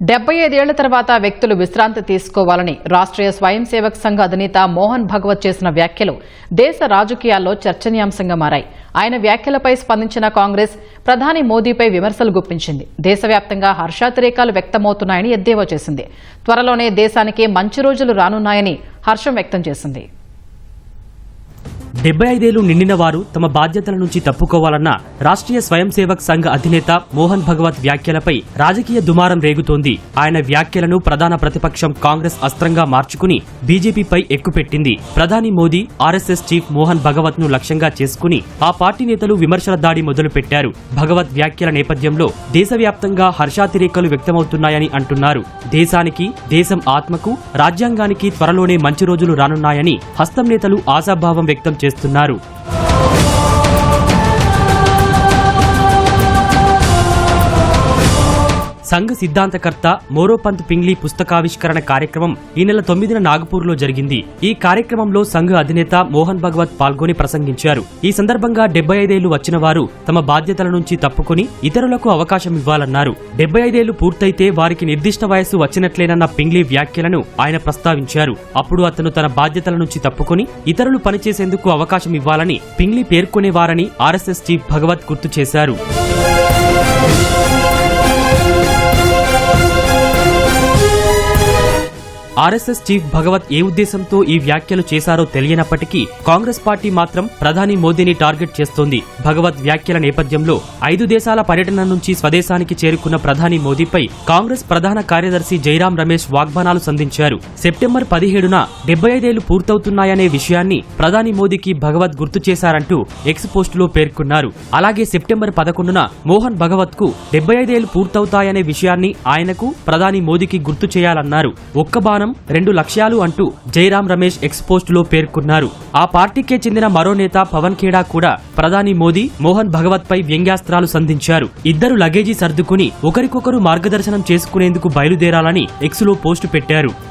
డెబ్బై ఐదేళ్ళ తర్వాత వ్యక్తులు విశ్రాంతి తీసుకోవాలని రాష్ట్రీయ స్వయం సేవక్ సంఘ అధినేత మోహన్ భగవత్ చేసిన వ్యాఖ్యలు దేశ రాజకీయాల్లో చర్చనీయాంశంగా మారాయి. ఆయన వ్యాఖ్యలపై స్పందించిన కాంగ్రెస్ ప్రధాని మోదీపై విమర్శలు గుప్పించింది. దేశవ్యాప్తంగా హర్షాతిరేకాలు వ్యక్తమవుతున్నాయని ఎద్దేవా చేసింది. త్వరలోనే దేశానికి మంచి రోజులు రానున్నాయని హర్షం వ్యక్తం చేసింది. డెబ్బై ఐదేళ్ళు నిండిన వారు తమ బాధ్యతల నుంచి తప్పుకోవాలన్న రాష్ట్రీయ స్వయం సేవక్ సంఘ అధినేత మోహన్ భగవత్ వ్యాఖ్యలపై రాజకీయ దుమారం రేగుతోంది. ఆయన వ్యాఖ్యలను ప్రధాన ప్రతిపక్షం కాంగ్రెస్ అస్త్రంగా మార్చుకుని బీజేపీపై ఎక్కుపెట్టింది. ప్రధాని మోదీ ఆర్ఎస్ఎస్ చీఫ్ మోహన్ భగవత్ను లక్ష్యంగా చేసుకుని ఆ పార్టీ నేతలు విమర్శల దాడి మొదలుపెట్టారు. భగవత్ వ్యాఖ్యల నేపథ్యంలో దేశవ్యాప్తంగా హర్షాతిరేకలు వ్యక్తమవుతున్నాయని అంటున్నారు. దేశానికి దేశం ఆత్మకు రాజ్యాంగానికి త్వరలోనే మంచి రోజులు రానున్నాయని హస్తం నేతలు ఆశాభావం వ్యక్తం చేస్తున్నారు. చేస్తున్నారు సంఘ సిద్ధాంతకర్త మోరోపంత్ పింగ్లీ పుస్తకావిష్కరణ కార్యక్రమం ఈ నెల తొమ్మిదిన నాగపూర్లో జరిగింది. ఈ కార్యక్రమంలో సంఘ అధినేత మోహన్ భగవత్ పాల్గొని ప్రసంగించారు. ఈ సందర్భంగా డెబ్బై ఐదేళ్ళు వచ్చిన వారు తమ బాధ్యతల నుంచి తప్పుకుని ఇతరులకు అవకాశం ఇవ్వాలన్నారు. డెబ్బై ఐదేళ్ళు పూర్తయితే వారికి నిర్దిష్ట వయస్సు వచ్చినట్లేనన్న పింగ్లీ వ్యాఖ్యలను ఆయన ప్రస్తావించారు. అప్పుడు అతను తన బాధ్యతల నుంచి తప్పుకుని ఇతరులు పనిచేసేందుకు అవకాశం ఇవ్వాలని పింగ్లీ పేర్కొనేవారని ఆర్ఎస్ఎస్ చీఫ్ భగవత్ గుర్తు చేశారు. ఆర్ఎస్ఎస్ చీఫ్ భగవత్ ఏ ఉద్దేశంతో ఈ వ్యాఖ్యలు చేశారో తెలియనప్పటికీ కాంగ్రెస్ పార్టీ మాత్రం ప్రధాని మోదీని టార్గెట్ చేస్తోంది. భగవత్ వ్యాఖ్యల నేపథ్యంలో ఐదు దేశాల పర్యటన నుంచి స్వదేశానికి చేరుకున్న ప్రధాని మోదీపై కాంగ్రెస్ ప్రధాన కార్యదర్శి జైరాం రమేష్ వాగ్బానాలు సంధించారు. సెప్టెంబర్ పదిహేడున డెబ్బై ఐదేళ్ళు పూర్తవుతున్నాయనే విషయాన్ని ప్రధాని మోదీకి భగవత్ గుర్తు చేశారంటూ ఎక్స్ పోస్టులో పేర్కొన్నారు. అలాగే సెప్టెంబర్ పదకొండున మోహన్ భగవత్కు డెబ్బై ఐదేళ్ళు పూర్తవుతాయనే విషయాన్ని ఆయనకు ప్రధాని మోదీకి గుర్తు చేయాలన్నారు. ఒక్క బాణం రెండు లక్ష్యాలు అంటూ జయరాం రమేష్ ఎక్స్పోస్ట్లో పేర్కొన్నారు. ఆ పార్టీకే చెందిన మరో నేత పవన్ ఖేడా కూడా ప్రధాని మోదీ మోహన్ భగవత్ పై వ్యంగ్యాస్త్రాలు సంధించారు. ఇద్దరు లగేజీ సర్దుకుని ఒకరికొకరు మార్గదర్శనం చేసుకునేందుకు బయలుదేరాలని ఎక్స్లో పోస్టు పెట్టారు.